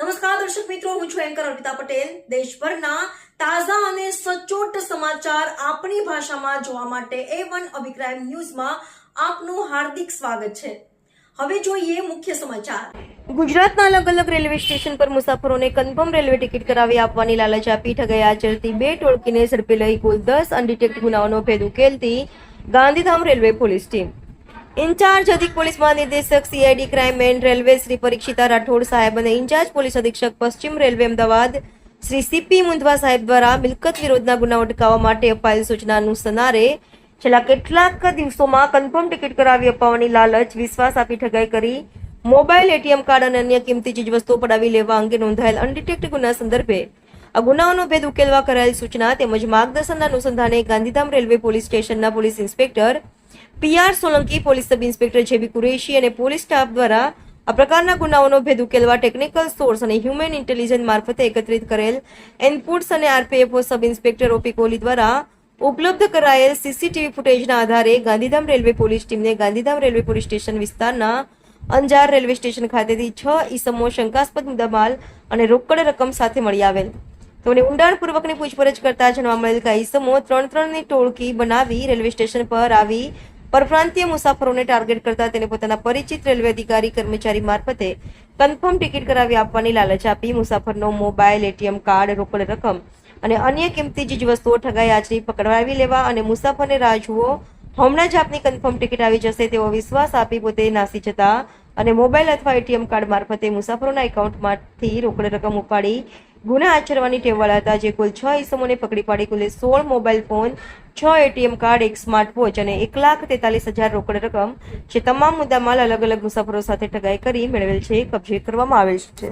નમસ્કાર, દર્શક મિત્રો, હું છું એન્કર અર્પિતા પટેલ. દેશભરના તાજા અને સચોટ સમાચાર આપણી ભાષામાં જોવા માટે એ વન અભિક્રાઇમ ન્યૂઝમાં આપનું હાર્દિક સ્વાગત છે. હવે જોઈએ મુખ્ય સમાચાર. ગુજરાતના અલગ અલગ રેલવે સ્ટેશન પર મુસાફરોને કન્ફર્મ રેલવે ટિકિટ કરાવી આપવાની લાલચ આપી ઠગાયા આચરતી બે ટોળકીને ઝડપી લઈ કુલ દસ અનડિટેક્ટ ગુનાઓનો ભેદ ઉકેલતી Gandhidham railway police team. Incharge અધિક પોલીસ મહાનિદેશક CID crime and railway Shri Parikshita Rathod સાહેબ અને ઇન્ચાર્જ પોલીસ અધિક્ષક પશ્ચિમ રેલવે અમદાવાદ શ્રી સીપી મુંધવા સાહેબ દ્વારા મિલકત વિરોધના ગુનાઓ અટકાવવા માટે અપાયેલ સૂચનાનું સનારે છેલ્લા કેટલાક દિવસોમાં કન્ફર્મ ટિકિટ કરાવી અપાવવાની લાલચ, વિશ્વાસ આપી ઠગાઈ કરી મોબાઈલ એટીએમ કાર્ડ અને અન્ય કિંમતી ચીજવસ્તુઓ પડાવી લેવા અંગે નોંધાયેલ અનડિટેક્ટ ગુના સંદર્ભે આ ગુનાઓનો ભેદ ઉકેલવા કરાયેલ સૂચના તેમજ માર્ગદર્શનના અનુસંધાને ગાંધીધામ રેલવે પોલીસ સ્ટેશનના police inspector PR Solanki police sub inspector JB Qureshi અને પોલીસ સ્ટાફ દ્વારા આ પ્રકારના ગુનાઓનો ભેદ ઉકેલવા ટેકનિકલ સોર્સ અને હ્યુમન ઇન્ટેલિજન્સ મારફતે એકત્રિત કરેલ ઇનપુટ્સ અને આરપીએફઓ સબ ઇન્સ્પેક્ટર ઓપી કોહલી દ્વારા ઉપલબ્ધ કરાયેલ સીસીટીવી ફૂટેજના આધારે ગાંધીધામ રેલવે પોલીસ ટીમને ગાંધીધામ રેલવે પોલીસ સ્ટેશન વિસ્તારના અંજાર રેલવે સ્ટેશન ખાતેથી છ ઈસમો શંકાસ્પદ મુદ્દામાલ અને રોકડ રકમ સાથે મળી આવેલ. તેઓને ઊંડાણપૂર્વકની પૂછપરછ કરતા જાણવા મળેલ કે ત્રણ ત્રણની ટોળકી બનાવી રેલવે સ્ટેશન પર આવી પરપ્રાંતીય મુસાફરોને ટાર્ગેટ કરતા તેને પોતાના પરિચિત રેલવે અધિકારી કર્મચારી મારફતે કન્ફર્મ ટિકિટ કરાવી આપવાની લાલચ આપી. મુસાફરનો મોબાઈલ, એટીએમ કાર્ડ, રોકડ રકમ અને અન્ય કિંમતી ચીજવસ્તુઓ ઠગાઈ આચરી પકડાવી લેવા અને મુસાફરને રાહ જુઓ હમણાં જ આપની કન્ફર્મ ટિકિટ આવી જશે તેવો વિશ્વાસ આપી પોતે નાસી જતા અને મોબાઈલ અથવા એટીએમ કાર્ડ મારફતે મુસાફરોના એકાઉન્ટમાંથી રોકડ રકમ ઉપાડી ગુના આચરવાની ટેવવાળા હતા જે કુલ છ ઈસમોને પકડી પાડી કુલે સોળ મોબાઈલ ફોન, છ એટીએમ કાર્ડ, એક સ્માર્ટ વોચ અને એક લાખ તેતાલીસ હજાર રોકડ રકમ જે તમામ મુદ્દામાલ અલગ અલગ મુસાફરો સાથે ઠગાઈ કરી મેળવેલ છે, કબજે કરવામાં આવેલ છે.